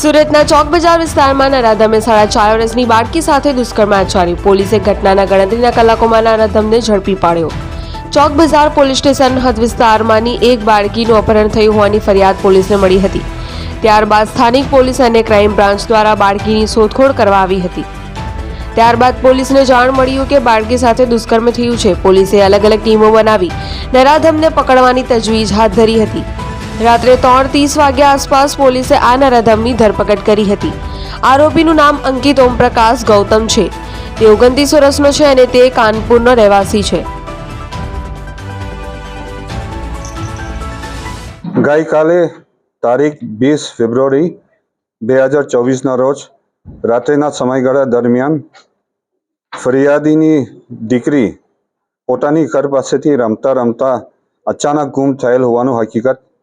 સુરતના ચોક બજાર વિસ્તારમાં નરાધમે સાડા ચાર વર્ષની બાળકી સાથે દુષ્કર્મ આચર્યું. પોલીસે ઘટનાના ગણતરીના કલાકોમાં નરાધમને ઝડપી પાડ્યો. ચોક બજાર પોલીસ સ્ટેશન હદ વિસ્તારમાંની એક બાળકીનું અપહરણ થયું હોવાની ફરિયાદ પોલીસને મળી હતી. ત્યારબાદ સ્થાનિક પોલીસ અને ક્રાઇમ બ્રાન્ચ દ્વારા બાળકીની શોધખોળ કરવા આવી હતી. ત્યારબાદ પોલીસને જાણ મળ્યું કે બાળકી સાથે દુષ્કર્મ થયું છે. પોલીસે અલગ અલગ ટીમો બનાવી નરાધમને પકડવાની તજવીજ હાથ ધરી હતી. રાત્રે ત્રણ ત્રીસ વાગ્યા આસપાસ પોલીસે આ નરાધમની ધરપકડ કરી હતી. આરોપીનું નામ અંકિત ઓમપ્રકાશ ગૌતમ છે. તે ઓગણત્રીસ વર્ષનો છે અને તે કાનપુરનો રહેવાસી છે. ગઈકાલે તારીખ વીસ ફેબ્રુઆરી બે હજાર ચોવીસના રોજ રાત્રિના સમયગાળા દરમિયાન ફરિયાદીની દીકરી પોતાની ઘર પાસેથી રમતા રમતા અચાનક ગુમ થયેલ હોવાનું હકીકત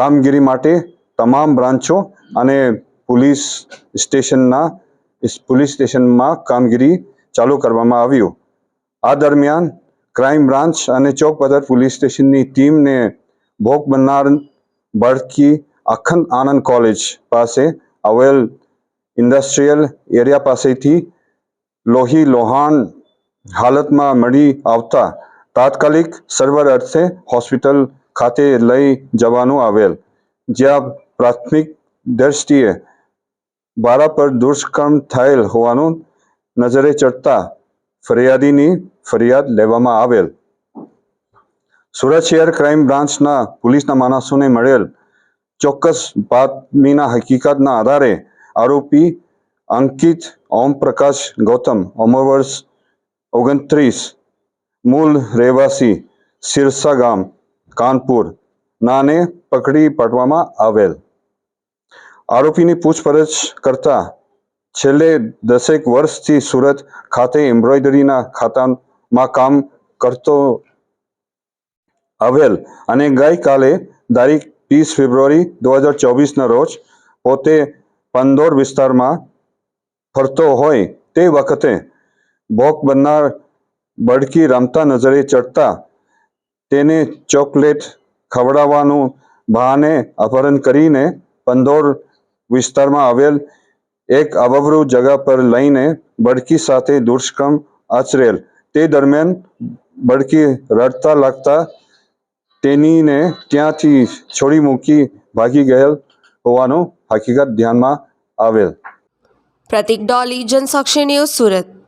કામગીરી માટે તમામ બ્રાન્ચો અને પોલીસ સ્ટેશનના, પોલીસ સ્ટેશનમાં કામગીરી ચાલુ કરવામાં આવ્યું આ દરમિયાન ક્રાઇમ બ્રાન્ચ અને ચોક બજાર પોલીસ સ્ટેશનની ટીમને ભોગ બનનાર બાળકી અખંડ આનંદ કોલેજ પાસે આવેલ ઇન્ડસ્ટ્રીયલ એરિયા પાસેથી લોહી લોહાણ હાલતમાં મળી આવતા તાત્કાલિક સર્વર અર્થે હોસ્પિટલ ખાતે લઈ જવાનું આવેલ. જ્યાં પ્રાથમિક દ્રષ્ટિએ બાળા પર દુષ્કર્મ થયેલ હોવાનું નજરે ચડતા ફરિયાદીની ફરિયાદ લેવામાં આવેલ. સુરત શહેર ક્રાઇમ બ્રાન્ચના પોલીસના માણસોને મળેલ ચોક્કસ બાતમીના હકીકતના આધારે આરોપી અંકિત ઓમપ્રકાશ ગૌતમ, ઉંમર વર્ષ ઓગણત્રીસ, મૂળ રહેવાસી સિરસા ગામ કાનપુર નાને પકડી પાડવામાં આવેલ. આરોપીની પૂછપરછ કરતા છેલ્લે દસેક વર્ષથી સુરત ખાતે એમ્બ્રોઇડરીના ખાતામાં કામ કરતો આવેલ અને ગઈકાલે તારીખ ત્રીસ ફેબ્રુઆરી દો હજાર ચોવીસના રોજ પોતે પંદોર વિસ્તારમાં ફરતો હોય તે વખતે ભોગ બનનાર બડકી રમતા નજરે ચડતા તેને ચોકલેટ ખવડાવવાનું બહાને અપહરણ કરીને પંદોર વિસ્તારમાં આવેલ એક અબબરું જગા પર લઈને બડકી સાથે દુષ્કર્મ આચરેલ. તે દરમિયાન બડકી રડતા લાગતા તેનીને ત્યાંથી છોડી મૂકી ભાગી ગયેલ હોવાનું હકીકત ધ્યાનમાં આવેલ. પ્રતિક ડોલી, જનસાક્ષી ન્યૂઝ સુરત.